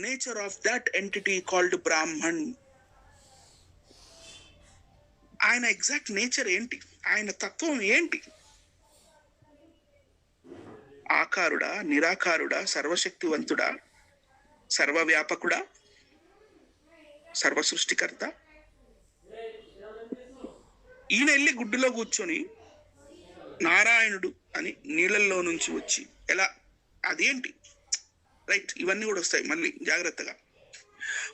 nature of that entity called Brahman. ఆయన exact nature ఏంటి? ఆయన తత్వం ఏంటి? ఆకారుడా నిరాకారుడా సర్వశక్తివంతుడా సర్వవ్యాపకుడా సర్వసృష్టికర్త? ఈయన వెళ్ళి గుడ్డులో కూర్చొని నారాయణుడు అని నీళ్ళల్లో నుంచి వచ్చి ఎలా? అదేంటి? రైట్ ఇవన్నీ కూడా వస్తాయి మళ్ళీ జాగ్రత్తగా.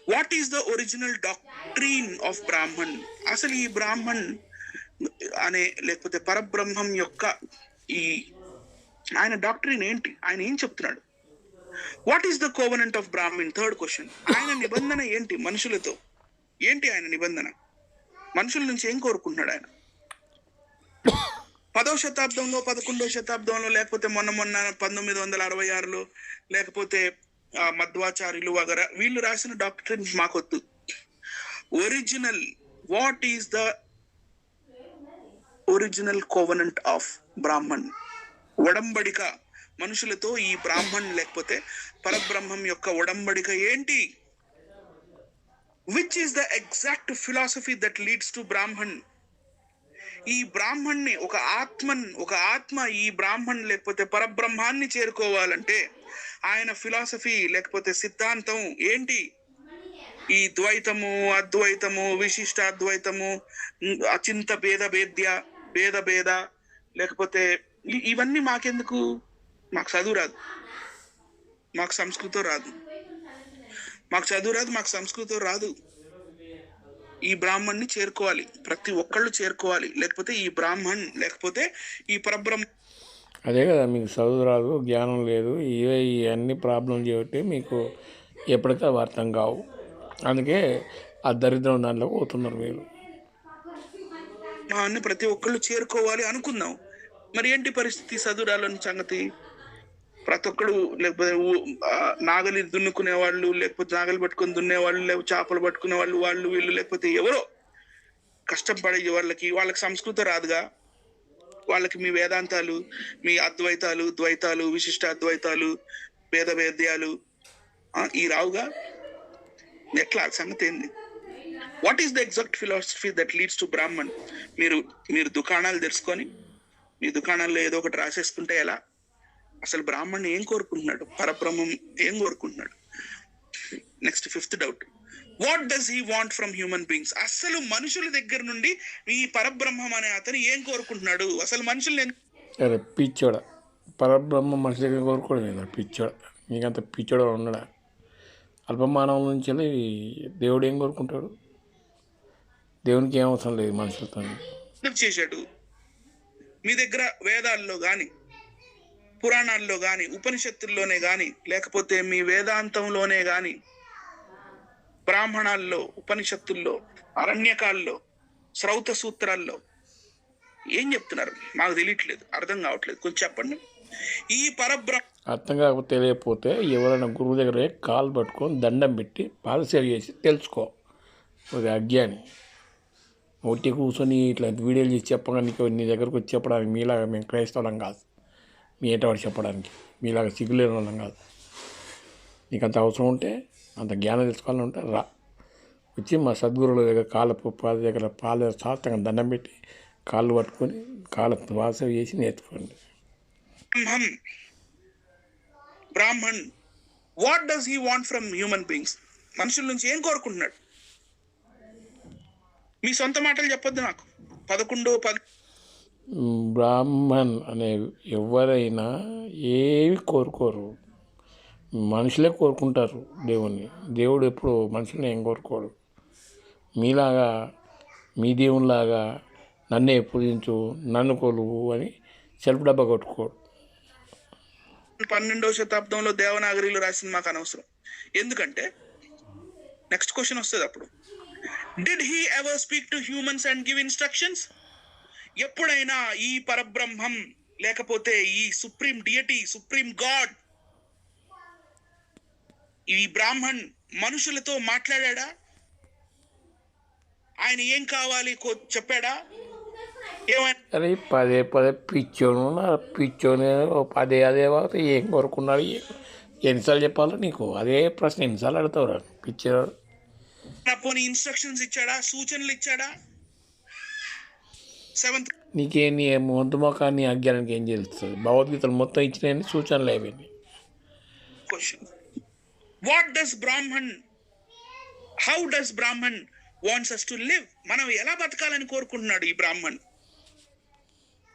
What is the original doctrine of Brahman అసలు ఈ బ్రాహ్మణ్ అనే లేకపోతే పరబ్రహ్మం యొక్క ఈ ఆయన డాక్టరీన్ ఏంటి? ఆయన ఏం చెప్తున్నాడు? What is the covenant of Brahman third question ఆయన నిబంధన ఏంటి మనుషులతో? ఏంటి ఆయన నిబంధన? మనుషుల నుంచి ఏం కోరుకుంటున్నాడు ఆయన? పదో శతాబ్దంలో పదకొండో శతాబ్దంలో లేకపోతే మొన్న మొన్న పంతొమ్మిది వందల అరవై ఆరులో లేకపోతే మధ్వాచార్యులు వగర వీళ్ళు రాసిన డాక్టర్ మాకొద్దు. Original what is the original covenant of Brahman ఒడంబడిక మనుషులతో ఈ బ్రాహ్మణ్ లేకపోతే పరబ్రహ్మం యొక్క ఒడంబడిక ఏంటి? Which is the exact philosophy that leads to Brahman ఈ బ్రాహ్మణ్ణి ఒక ఆత్మన్ ఒక ఆత్మ ఈ బ్రాహ్మణ్ లేకపోతే పరబ్రహ్మాన్ని చేరుకోవాలంటే ఆయన ఫిలాసఫీ లేకపోతే సిద్ధాంతం ఏంటి? ఈ ద్వైతము అద్వైతము విశిష్ట అద్వైతము అచింత భేద భేద్య భేద భేద లేకపోతే ఇవన్నీ మాకెందుకు? మాకు చదువు రాదు. మాకు సంస్కృతం రాదు. మాకు చదువు రాదు మాకు సంస్కృతం రాదు. ఈ బ్రాహ్మణ్ణి చేరుకోవాలి. ప్రతి ఒక్కళ్ళు చేరుకోవాలి. లేకపోతే ఈ బ్రాహ్మణ్ లేకపోతే ఈ పరబ్రహ్మ అదే కదా మీకు చదువు రాదు జ్ఞానం లేదు ఇవే ఇవన్నీ ప్రాబ్లం చేయబట్టి మీకు ఎప్పటికీ అవి అర్థం కావు. అందుకే ఆ దరిద్రం దాంట్లో పోతున్నారు మీరు. అన్ని ప్రతి ఒక్కళ్ళు చేరుకోవాలి అనుకుందాం. మరి ఏంటి పరిస్థితి? చదువురాలని సంగతి? ప్రతి ఒక్కడు లేకపోతే నాగలి దున్నుకునే వాళ్ళు లేకపోతే నాగలి పట్టుకొని దున్నే వాళ్ళు లేకపోతే చేపలు పట్టుకునే వాళ్ళు వాళ్ళు వీళ్ళు లేకపోతే ఎవరో కష్టపడే వాళ్ళకి వాళ్ళకి సంస్కృతం రాదుగా. వాళ్ళకి మీ వేదాంతాలు మీ అద్వైతాలు ద్వైతాలు విశిష్ట అద్వైతాలు భేద వేద్యాలు ఈ రావుగా. ఎట్లా? సంగతి ఏంది? What is the exact philosophy that leads to Brahman మీరు మీరు దుకాణాలు తెలుసుకొని మీ దుకాణాల్లో ఏదో ఒకటి రాసేసుకుంటే ఎలా? అసలు బ్రాహ్మణ్ ఏం కోరుకుంటున్నాడు? పరబ్రహ్మం ఏం కోరుకుంటున్నాడు? Next fifth doubt what does he want from human beings అసలు మనుషుల దగ్గర నుండి ఈ పరబ్రహ్మం అనే అతను ఏం కోరుకుంటున్నాడు? అసలు మనుషుల్ని ఎందుకు అరే పిచ్చోడ. పరబ్రహ్మ మనిషి దగ్గర కోరుకోవడం లేదు పిచ్చోడ. మీకంత పిచ్చోడ ఉండడా? అల్పమానవం నుంచి వెళ్ళి దేవుడు ఏం కోరుకుంటాడు? దేవునికి ఏం అవసరం లేదు మనుషులతో చేశాడు. మీ దగ్గర వేదాల్లో గాని పురాణాల్లో కానీ ఉపనిషత్తుల్లోనే కానీ లేకపోతే మీ వేదాంతంలోనే కానీ బ్రాహ్మణాల్లో ఉపనిషత్తుల్లో అరణ్యకాల్లో శ్రౌత సూత్రాల్లో ఏం చెప్తున్నారు? మాకు తెలియట్లేదు అర్థం కావట్లేదు. కొంచెం చెప్పండి. ఈ పరబ్ర అర్థం కాకపోతే తెలియకపోతే ఎవరైనా గురువు దగ్గరే కాలు పట్టుకొని దండం పెట్టి పాదసేవ చేసి తెలుసుకో. ఒక అజ్ఞాని ఒకటి కూర్చొని ఇట్లా వీడియోలు చేసి చెప్పగా నీకు నీ దగ్గరకు వచ్చి చెప్పడానికి మీలాగా మేము క్రైస్తవులం కాదు. మీ ఏటవాడు చెప్పడానికి. మీలాగా సిగ్గులేని వాళ్ళం కాదు. నీకు అంత అవసరం ఉంటే అంత జ్ఞానం తెలుసుకోవాలని ఉంటే రా. వచ్చి మా సద్గురువుల దగ్గర కాళ్ళ పాద దగ్గర పాల సాష్టంగా దండం పెట్టి కాళ్ళు పట్టుకొని కాళ్ళ వాస చేసి నేర్చుకోండి. Brahman. What does he want from human beings మనుషుల నుంచి ఏం కోరుకుంటున్నాడు? మీ సొంత మాటలు చెప్పొద్దు నాకు. పదకొండు పది బ్రాహ్మణ్ అనే ఎవరైనా ఏవి కోరుకోరు. మనుషులే కోరుకుంటారు దేవుణ్ణి. దేవుడు ఎప్పుడు మనుషుల్ని ఏం కోరుకోడు. మీలాగా మీ దేవునిలాగా నన్నే పూజించు నన్ను కొలువు అని సెల్ఫ్ డబ్బా కొట్టుకోడు. పన్నెండవ శతాబ్దంలో దేవనాగరిలో రాసింది మాకు అనవసరం. ఎందుకంటే నెక్స్ట్ క్వశ్చన్ వస్తుంది అప్పుడు. Did he ever speak to humans and give instructions ఎప్పుడైనా ఈ పరబ్రహ్మం లేకపోతే ఈ సుప్రీం డియటీ సుప్రీం గాడ్ ఈ బ్రాహ్మణ్ మనుషులతో మాట్లాడా ఆయన ఏం కావాలి చెప్పాడా? అరే పదే పదే పిచ్చోను పిచ్చోని పదే అదే ఏం కోరుకున్నాడు? ఎన్నిసార్లు చెప్పాలో నీకు? అదే ప్రశ్న ఎన్నిసార్లు అడుగుతావురా పిచ్చారు పోనీ ఇన్స్ట్రక్షన్స్ ఇచ్చాడా? సూచనలు ఇచ్చాడా? సెవెంత్ నీకే నీ మొద్దు మొఖాన్ని అజ్ఞానానికి ఏం తెలుస్తుంది భగవద్గీతలు మొత్తం ఇచ్చినాయని సూచనలు అయిపోయినాయి question what does Brahman how does Brahman wants us to live మనం ఎలా బతకాలని కోరుకుంటున్నాడు ఈ బ్రాహ్మణ్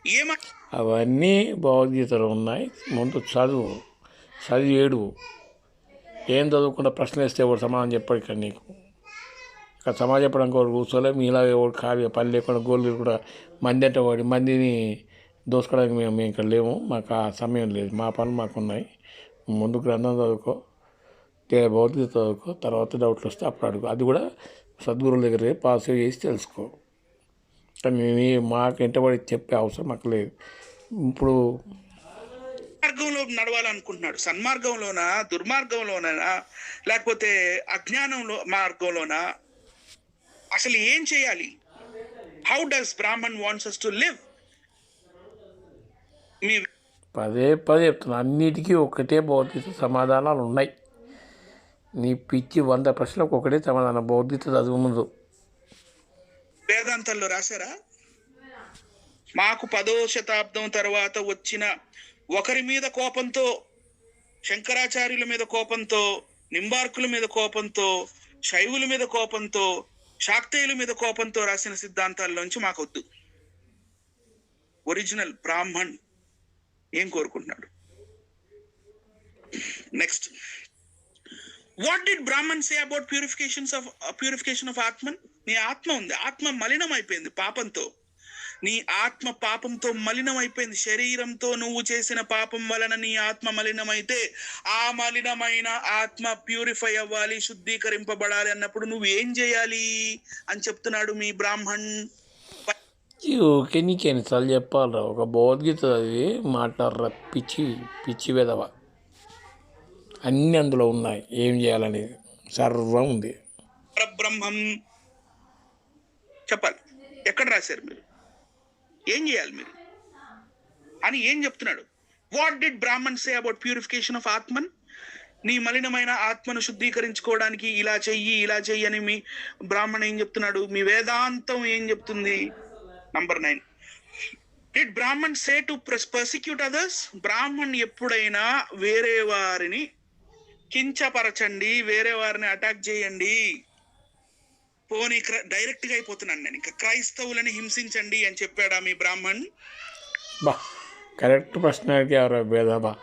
ఏమ అవన్నీ భగవద్గీతలో ఉన్నాయి. ముందు చదువు. చదివి ఏడు ఏం చదువుకుండా ప్రశ్న వేస్తే ఎవరు సమాధానం చెప్పాడు ఇక్కడ నీకు? ఇక్కడ సమాజం చెప్పడానికి కూర్చోలే మీలా ఎవరు ఖాళీ పని లేకుండా గోళ్ళు కూడా మంది అంటే వాడి మందిని దోసుకోవడానికి మేము మేము ఇక్కడ లేము. మాకు ఆ సమయం లేదు. మా పనులు మాకు ఉన్నాయి. ముందు గ్రంథం చదువుకో తే- భగవద్గీత చదువుకో తర్వాత డౌట్లు వస్తే అప్పుడు అడుగు. అది కూడా సద్గురువుల దగ్గర పాస్ చేసి తెలుసుకో. కానీ మాకు ఎంటబడి చెప్పే అవసరం మాకు లేదు. ఇప్పుడు మార్గంలో నడవాలనుకుంటున్నాడు. సన్మార్గంలోనా దుర్మార్గంలోనా లేకపోతే అజ్ఞానంలో మార్గంలోనా? అసలు ఏం చేయాలి? How does Brahman wants us to live మీ పదే పదే చెప్తున్నా. అన్నిటికీ ఒకటే భౌతిక సమాధానాలు ఉన్నాయి. నీ పిచ్చి వంద ప్రశ్నలకు ఒకటే సమాధానం. భౌతిక చదువు ముందు. వేదాంతాల్లో రాశారా? మాకు పదో శతాబ్దం తర్వాత వచ్చిన ఒకరి మీద కోపంతో శంకరాచార్యుల మీద కోపంతో నింబార్కుల మీద కోపంతో శైవుల మీద కోపంతో శాక్తేయుల మీద కోపంతో రాసిన సిద్ధాంతాల్లోంచి మాకొద్దు. ఒరిజినల్ బ్రాహ్మణ్ ఏం కోరుకుంటున్నాడు? Next what did Brahman say about purifications of purification of Atman నీ ఆత్మ ఉంది. ఆత్మ మలినం అయిపోయింది పాపంతో. నీ ఆత్మ పాపంతో మలినం అయిపోయింది శరీరంతో నువ్వు చేసిన పాపం వలన నీ ఆత్మ మలినమైతే ఆ మలినమైన ఆత్మ ప్యూరిఫై అవ్వాలి శుద్ధీకరింపబడాలి అన్నప్పుడు నువ్వు ఏం చేయాలి అని చెప్తున్నాడు మీ బ్రాహ్మణ్. ఓకే నీకు ఎన్నిసార్లు చెప్పాలరా ఒక భగవద్గీత చదివి మాట్లాడరా. పిచ్చి పిచ్చి వెదవ అన్నీ అందులో ఉన్నాయి. ఏం చేయాలనేది. సర్వం ఉంది. పరబ్రహ్మం. చెప్పాలి. ఎక్కడ రాశారు మీరు? ఏం చేయాలి మీరు? అని ఏం చెప్తున్నాడు? What did Brahman say about purification of Atman నీ మలినమైన ఆత్మను శుద్ధీకరించుకోవడానికి ఇలా చెయ్యి ఇలా చెయ్యి అని మీ బ్రాహ్మణ్ ఏం చెప్తున్నాడు? మీ వేదాంతం ఏం చెప్తుంది? Number nine did Brahman say to persecute others Brahman ఎప్పుడైనా వేరే వారిని కించపరచండి వేరే వారిని అటాక్ చేయండి. పోనీ డైరెక్ట్గా అయిపోతున్నాను నేను. ఇంకా క్రైస్తవులని హింసించండి అని చెప్పాడా మీ బ్రాహ్మణ్? బా కరెక్ట్ ప్రశ్న అడిగారు బేదబా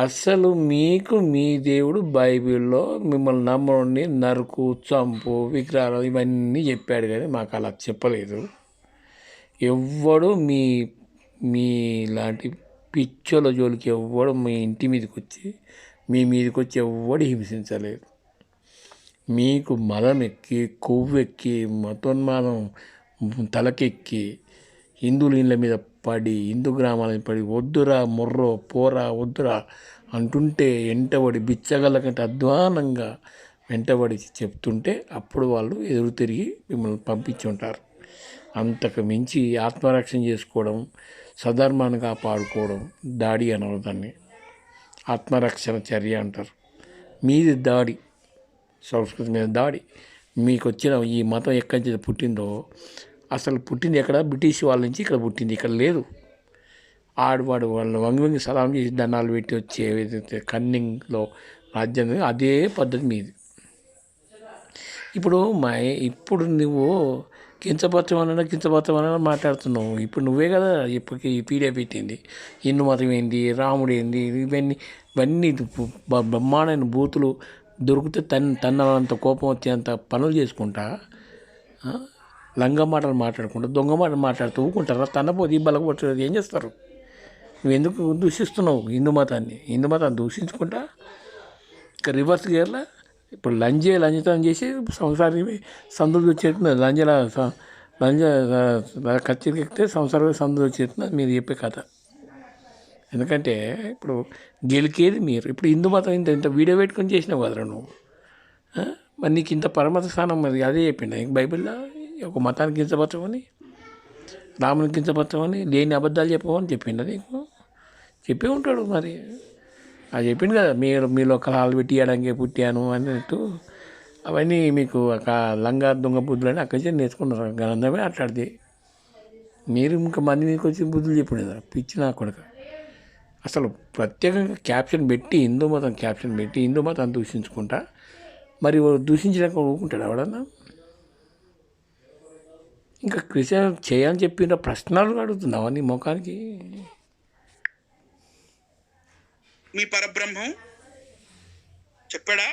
అసలు మీకు మీ దేవుడు బైబిల్లో మిమ్మల్ని నమ్మని నరుకు చంపు విగ్రహాలు ఇవన్నీ చెప్పాడు కానీ మాకు అలా చెప్పలేదు. ఎవ్వడు మీ మీ లాంటి పిచ్చోల జోలికి ఎవ్వడు మీ ఇంటి మీదకి వచ్చి మీ మీదకి వచ్చి ఎవ్వడు హింసించలేదు. మీకు మదం ఎక్కి కొవ్వెక్కి మతోన్మాదం తలకెక్కి హిందువుల ఇళ్ళ మీద పడి హిందూ గ్రామాల మీద పడి వద్దురా మొర్రో పోరా వద్దురా అంటుంటే వెంటబడి బిచ్చగల కంటే అధ్వానంగా వెంటబడి చెప్తుంటే అప్పుడు వాళ్ళు ఎదురు తిరిగి మిమ్మల్ని పంపించి ఉంటారు. అంతకు మించి ఆత్మరక్షణ చేసుకోవడం సధర్మాన్ని కాపాడుకోవడం దాడి అనవదాన్ని ఆత్మరక్షణ చర్య అంటారు. మీది దాడి. సంస్కృతి మీద దాడి. మీకు వచ్చిన ఈ మతం ఎక్కడి నుంచి పుట్టిందో అసలు పుట్టింది ఎక్కడ? బ్రిటిష్ వాళ్ళ నుంచి ఇక్కడ పుట్టింది ఇక్కడ లేదు. ఆడవాడు వాళ్ళు వంగి వంగి సలాం చేసి దండాలు పెట్టి వచ్చి ఏదైతే కన్నింగ్లో రాజ్యం అదే పద్ధతి మీది. ఇప్పుడు మా ఇప్పుడు నువ్వు కించపరచమన్నా కించపరచమన్నా మాట్లాడుతున్నావు? ఇప్పుడు నువ్వే కదా ఇప్పటికి ఈ పీడియా పెట్టింది. హిందూ మతం ఏంది? రాముడు ఏంది? ఇవన్నీ ఇవన్నీ బ్రహ్మాండమైన బూతులు దొరికితే తన్ తన్నంత కోపం వచ్చేంత పనులు చేసుకుంటా లంగ మాటలు మాట్లాడుకుంటా దొంగ మాటలు మాట్లాడుతూ ఊకుంటారా తన్నపోతే బలపడుతుంది ఏం చేస్తారు? నువ్వు ఎందుకు దూషిస్తున్నావు హిందూ మతాన్ని? హిందూ మతాన్ని దూషించుకుంటా? ఇంకా రివర్స్ గేర్లా ఇప్పుడు లంజే లంజతనం చేసి సంసారం సందులు వచ్చేస్తుంది లంజల లంజ ఖర్చుకి ఎక్కితే సంసారం సందులు వచ్చేస్తుంది మీరు చెప్పే కథ. ఎందుకంటే ఇప్పుడు గెలికేది మీరు. ఇప్పుడు హిందూ మతం ఇంత ఇంత వీడియో పెట్టుకొని చేసినావు కదరా నువ్వు. మరి నీకు ఇంత పరమత స్థానం మరి అదే చెప్పిండు? ఇంక బైబిల్లో ఒక మతానికి కించపరచమని రాముని కించపరచమని లేని అబద్ధాలు చెప్పమని చెప్పిండ నీకు? చెప్పే ఉంటాడు మరి. అది చెప్పింది కదా మీరు మీలో కళాలు పెట్టియడానికి పుట్టాను అన్నట్టు. అవన్నీ మీకు ఒక లంగా దొంగ బుద్ధులు అని అక్కడి నుంచి నేర్చుకున్నారు. గ్రంథమే అట్లాడితే మీరు ఇంకా మంది మీకు వచ్చి బుద్ధులు చెప్పండి పిచ్చి నా కొడుకు. అసలు ప్రత్యేకంగా క్యాప్షన్ పెట్టి హిందూ మతం క్యాప్షన్ పెట్టి హిందూ మతాన్ని దూషించుకుంటా? మరి దూషించడానికి ఊరుకుంటాడు ఎవడన్నా? ఇంకా క్రిస్టియన్ చేయాలని చెప్పిన ప్రశ్నలు అడుగుతున్నావా నీ ముఖానికి? మీ పరబ్రహ్మం చెప్పాడా?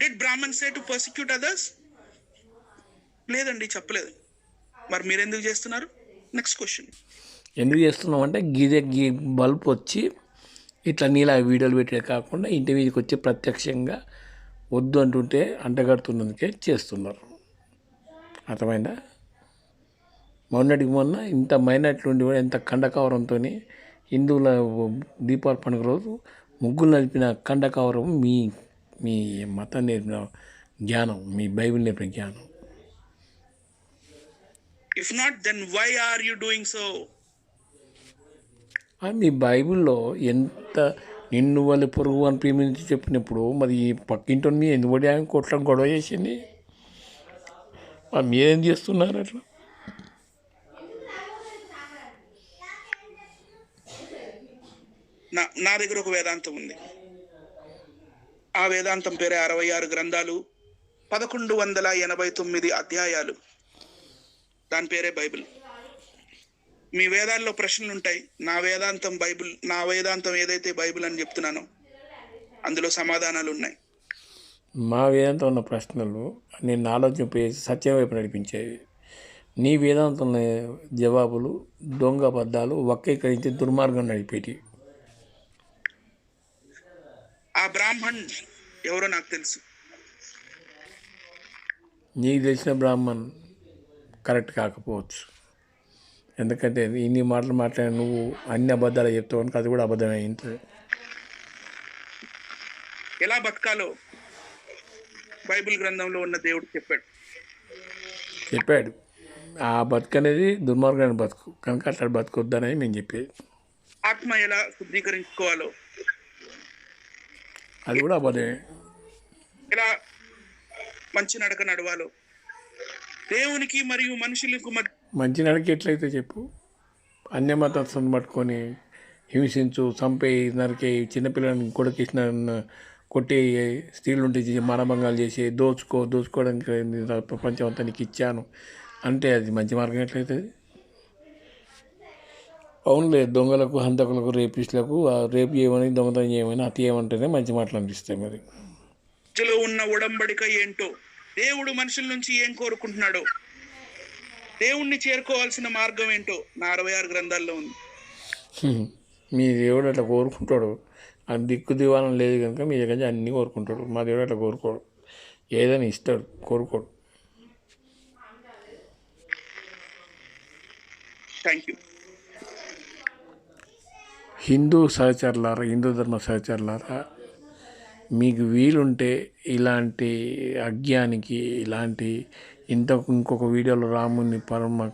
Did Brahman say to persecute others లేదండి చెప్పలేదు. మరి మీరెందుకు చేస్తున్నారు? నెక్స్ట్ క్వశ్చన్ ఎందుకు చేస్తున్నాం అంటే గీదే గీ బల్బ్ వచ్చి ఇట్లా నీలా వీడియోలు పెట్టే కాకుండా ఇంటి మీదకి వచ్చి ప్రత్యక్షంగా వద్దు అంటుంటే అంటగడుతున్నందుకే చేస్తున్నారు. అర్థమైందా? మొన్నటికి మొన్న ఇంత మైనార్టీ ఉండి కూడా ఎంత కండకవరంతో హిందువుల దీపావళి పండుగ రోజు ముగ్గులు నడిపిన కండకవరం మీ మీ మతం నేర్పిన జ్ఞానం మీ బైబిల్ నేర్పిన జ్ఞానం. If not then why are you doing so మీ బైబిల్లో ఎంత నిన్ను వాళ్ళ పొరుగు అని ప్రేమించి చెప్పినప్పుడు మరి ఈ పక్కింటి మీ ఎందుబడి పడి ఆమె కొట్ల గొడవ చేసింది? మరి మీరేం చేస్తున్నారు అట్లా? నా నా దగ్గర ఒక వేదాంతం ఉంది. ఆ వేదాంతం పేరే అరవై ఆరు గ్రంథాలు పదకొండు వందల ఎనభై తొమ్మిది అధ్యాయాలు. దాని పేరే బైబిల్. మీ వేదాల్లో ప్రశ్నలు ఉంటాయి. నా వేదాంతం బైబిల్ నా వేదాంతం ఏదైతే బైబిల్ అని చెప్తున్నానో అందులో సమాధానాలు ఉన్నాయి. మా వేదాంతం ఉన్న ప్రశ్నలు నేను ఆలోచింపేసి సత్యం వైపు నడిపించేవి. నీ వేదాంతంలో జవాబులు దొంగ అబద్ధాలు వక్రీకరించి దుర్మార్గం నడిపేటి ఆ బ్రాహ్మణ్ ఎవరో నాకు తెలుసు. నీకు తెలిసిన బ్రాహ్మణ్ కరెక్ట్ కాకపోవచ్చు. ఎందుకంటే ఇన్ని మాటలు మాట్లాడి నువ్వు అన్ని అబద్ధాలు చెప్తావు కనుక అది కూడా అబద్ధమే ఉంటుంది ఎలా బతకాలో బైబిల్ గ్రంథంలో ఉన్న దేవుడు చెప్పాడు. చెప్పాడు. ఆ బతుకు అనేది దుర్మార్గమైన బతుకు. కనుక అట్లా బతుకొద్దనేది మేము చెప్పేది. ఆత్మ ఎలా శుద్ధీకరించుకోవాలో అది కూడా అబద్ధమే. ఎలా మంచి నడక నడవాలో దేవునికి మరియు మనుషులకు మధ్య మంచి నడికి ఎట్లయితే చెప్పు. అన్యమతస్థులను పట్టుకొని హింసించు చంపే నరికే చిన్నపిల్లని కొడుకేసిన కొట్టి స్త్రీలు ఉంటే మానభంగాలు చేసి దోచుకో దోచుకోవడానికి ప్రపంచం అంతా నీకు ఇచ్చాను అంటే అది మంచి మార్గం ఎట్లయితుంది అవునులే దొంగలకు హంతకులకు రేపిస్టులకు రేపు చేయమని దొంగతనం చేయమని అతి ఏమంటేనే మంచి మాటలు అనిపిస్తాయి మరి. ఉన్న ఉడంబడిక ఏంటో? దేవుడు మనుషుల నుంచి ఏం కోరుకుంటున్నాడో? దేవుణ్ణి చేరుకోవాల్సిన మార్గం ఏంటో నా అరవై ఆరు గ్రంథాల్లో ఉంది. మీ దేవుడు అట్లా కోరుకుంటాడు. ఆ దిక్కు దివానం లేదు కనుక మీ దగ్గర అన్నీ కోరుకుంటాడు. మా దేవుడు అట్లా కోరుకోడు. ఏదైనా ఇస్తాడు కోరుకోడు. థ్యాంక్ యూ హిందూ సహచరులారా హిందూ ధర్మ సహచరులారా మీకు వీలుంటే ఇలాంటి అజ్ఞానికి ఇలాంటి ఇంత ఇంకొక వీడియోలో రాముని పరమ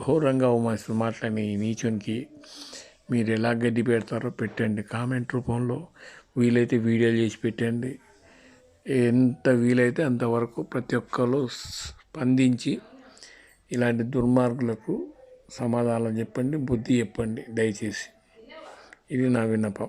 ఘోరంగా ఉమాసి మాట్లాడిన ఈ నీచునికి మీరు ఎలా గడ్డి పెడతారో పెట్టండి కామెంట్ రూపంలో. వీలైతే వీడియోలు చేసి పెట్టండి. ఎంత వీలైతే అంతవరకు ప్రతి ఒక్కరు స్పందించి ఇలాంటి దుర్మార్గులకు సమాధానం చెప్పండి బుద్ధి చెప్పండి దయచేసి. ఇది నా విన్నపం.